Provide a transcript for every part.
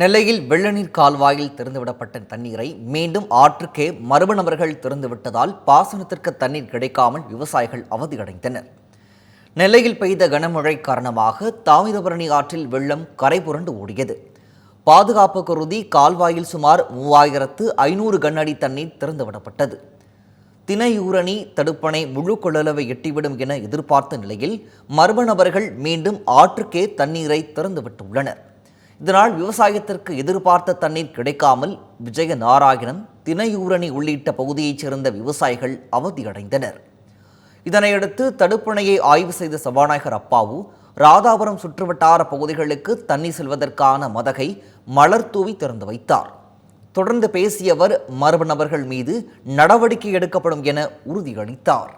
நெல்லையில் வெள்ளநீர் கால்வாயில் திறந்துவிடப்பட்ட தண்ணீரை மீண்டும் ஆற்றுக்கே மர்ம நபர்கள் திறந்துவிட்டதால் பாசனத்திற்கு தண்ணீர் கிடைக்காமல் விவசாயிகள் அவதியடைந்தனர். நெல்லையில் பெய்த கனமழை காரணமாக தாமிரபரணி ஆற்றில் வெள்ளம் கரை புரண்டு ஓடியது. பாதுகாப்பு கருதி கால்வாயில் சுமார் மூவாயிரத்து ஐநூறு கனஅடி தண்ணீர் திறந்துவிடப்பட்டது. தினையூரணி தடுப்பணை முழு கொள்ளளவை எட்டிவிடும் என எதிர்பார்த்த நிலையில் மர்ம நபர்கள் மீண்டும் ஆற்றுக்கே தண்ணீரை திறந்துவிட்டுள்ளனர். இதனால் விவசாயத்திற்கு எதிர்பார்த்த தண்ணீர் கிடைக்காமல் விஜய நாராயணன் தினையூரணி உள்ளிட்ட பகுதியைச் சேர்ந்த விவசாயிகள் அவதியடைந்தனர். இதனையடுத்து தடுப்பணையை ஆய்வு செய்த சபாநாயகர் அப்பாவு ராதாபுரம் சுற்றுவட்டார பகுதிகளுக்கு தண்ணீர் செல்வதற்கான மதகை மலர் தூவி திறந்து வைத்தார். தொடர்ந்து பேசிய அவர் மர்ம நபர்கள் மீது நடவடிக்கை எடுக்கப்படும் என உறுதியளித்தார்.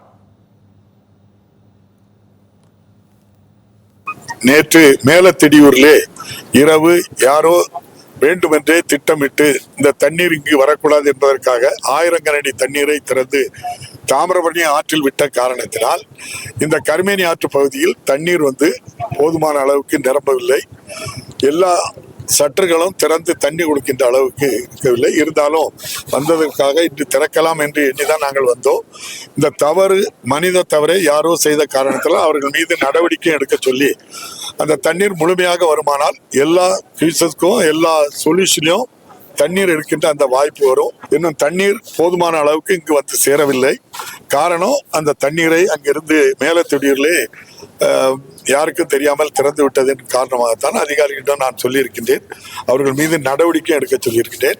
நேற்று மேலத்தெடியூரிலே இரவு யாரோ வேண்டுமென்றே திட்டமிட்டு இந்த தண்ணீர் இங்கு வரக்கூடாது என்பதற்காக ஆயிரங்கனடி தண்ணீரை திறந்து தாமிரபரணி ஆற்றில் விட்ட காரணத்தினால் இந்த கருமேனி ஆற்று பகுதியில் தண்ணீர் வந்து போதுமான அளவுக்கு நிரம்பவில்லை. எல்லா சற்றுகளும் திறந்து தண்ணி கொடுக்கின்ற அளவுக்கு இருக்கவில்லை. இருந்தாலும் வந்ததற்காக இன்று திறக்கலாம் என்று எண்ணிதான் நாங்கள் வந்தோம். இந்த தவறு மனித தவறை யாரோ செய்த காரணத்தில் அவர்கள் மீது நடவடிக்கை எடுக்க சொல்லி அந்த தண்ணீர் முழுமையாக வருமானால் எல்லா ஃபியூச்சர்ஸ்க்கும் எல்லா சொல்யூஷனையும் தண்ணீர் எடுக்கின்ற அந்த வாய்ப்பு வரும். இன்னும் தண்ணீர் போதுமான அளவுக்கு இங்கு வந்து சேரவில்லை. காரணம் அந்த தண்ணீரை அங்கிருந்து மேலத்தொடியிலே யாருக்கும் தெரியாமல் திறந்து விட்டதன் காரணமாகத்தான் அதிகாரிகளிடம் நான் சொல்லியிருக்கின்றேன். அவர்கள் மீது நடவடிக்கை எடுக்க சொல்லியிருக்கிறேன்